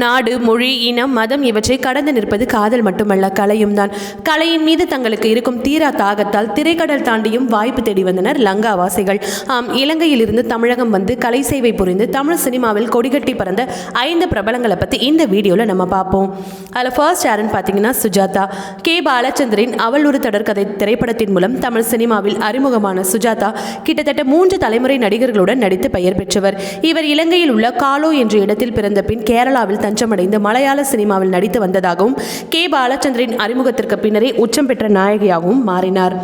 நாடு மொழி இனம் மதம் இவற்றை கடந்து நிற்பது காதல் மட்டுமல்ல கலையும் தான். கலையின் மீது தங்களுக்கு இருக்கும் தீரா தாகத்தால் திரைக்கடல் தாண்டியும் வாய்ப்பு தேடி வந்தனர் லங்காவாசிகள். ஆம் இலங்கையிலிருந்து தமிழகம் வந்து கலை சேவை புரிந்து தமிழ் சினிமாவில் கொடிகட்டி பறந்த ஐந்து பிரபலங்களை பற்றி இந்த வீடியோவில் நம்ம பார்ப்போம் அதில் ஃபர்ஸ்ட் யாருன்னு பார்த்தீங்கன்னா சுஜாதா. கே. பாலச்சந்திரன் அவள் ஒரு தொடர்கதை திரைப்படத்தின் மூலம் தமிழ் சினிமாவில் அறிமுகமான சுஜாதா கிட்டத்தட்ட மூன்று தலைமுறை நடிகர்களுடன் நடித்து பெயர் பெற்றவர். இவர் இலங்கையில் உள்ள காலோ என்ற இடத்தில் பிறந்த பின் கேரளாவில் தஞ்சமடைந்து மலையாள சினிமாவில் நடித்து வந்ததாகவும் கே. பாலச்சந்திரன் அறிமுகத்திற்கு பின்னரே உச்சம் பெற்ற நாயகியாகவும் மாறினார்.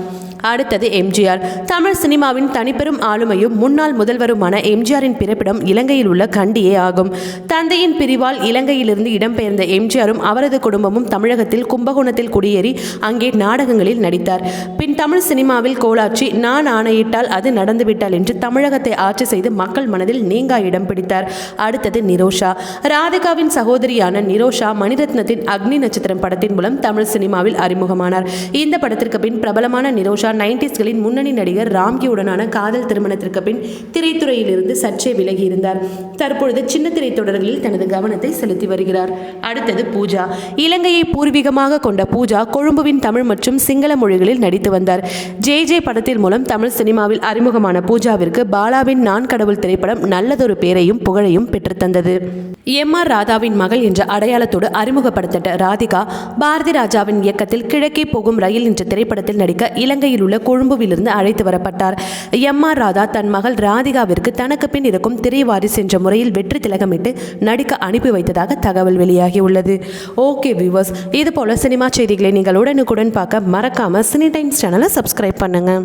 அடுத்தது எம்ஜிஆர். தமிழ் சினிமாவின் தனிப்பெரும் ஆளுமையும் முன்னாள் முதல்வருமான எம்ஜிஆரின் பிறப்பிடம் இலங்கையில் உள்ள கண்டியே ஆகும். தந்தையின் பிரிவால் இலங்கையிலிருந்து இடம்பெயர்ந்த எம்ஜிஆரும் அவரது குடும்பமும் தமிழகத்தில் கும்பகோணத்தில் குடியேறி அங்கே நாடகங்களில் நடித்தார். பின் தமிழ் சினிமாவில் கோலாட்சி நான் ஆணையிட்டால் அது நடந்துவிட்டால் என்று தமிழகத்தை ஆட்சி செய்து மக்கள் மனதில் நீங்கா இடம் பிடித்தார். அடுத்தது நிரோஷா. ராதிகாவின் சகோதரியான நிரோஷா மணிரத்னத்தின் அக்னி நட்சத்திரம் படத்தின் மூலம் தமிழ் சினிமாவில் அறிமுகமானார். இந்த படத்திற்கு பின் பிரபலமான நிரோஷா ஸ்டார் நைன்டிஸ்களின் முன்னணி நடிகர் ராம்கியுடனான காதல் திருமணத்திற்கு பின் திரைத்துறையிலிருந்து சற்றே விலகி இருந்தார். தற்பொழுது சின்ன திரை தொடர்களில் தனது கவனத்தை செலுத்தி வருகிறார். அடுத்தது பூஜா. இலங்கையை பூர்வீகமாக கொண்ட பூஜா கொழும்புவின் தமிழ் மற்றும் சிங்கள மொழிகளில் நடித்து வந்தார். ஜே ஜே படத்தின் மூலம் தமிழ் சினிமாவில் அறிமுகமான பூஜாவிற்கு பாலாவின் நான் கடவுள் திரைப்படம் நல்லதொரு பேரையும் புகழையும் பெற்றுத்தந்தது எம் ஆர் ராதாவின் மகள் என்ற அடையாளத்தோடு அறிமுகப்படுத்தப்பட்ட ராதிகா பாரதி ராஜாவின் இயக்கத்தில் கிழக்கே போகும் ரயில் என்ற திரைப்படத்தில் நடிக்க இலங்கையில் உள்ள கொழும்புவிலிருந்து அழைத்து வரப்பட்டார். எம் ஆர் ராதா தன் மகள் ராதிகாவிற்கு தனக்கு பின் இருக்கும் திரைவாரிஸ் என்ற முறையில் வெற்றி திலகமிட்டு நடிக்க அனுப்பி வைத்ததாக தகவல் வெளியாகியுள்ளது. ஓகே வியூவர்ஸ் இது போல சினிமா செய்திகளை நீங்கள் உடனுக்குடன் பார்க்க மறக்காம சினி டைம்ஸ் சேனலை சப்ஸ்கிரைப் பண்ணுங்க.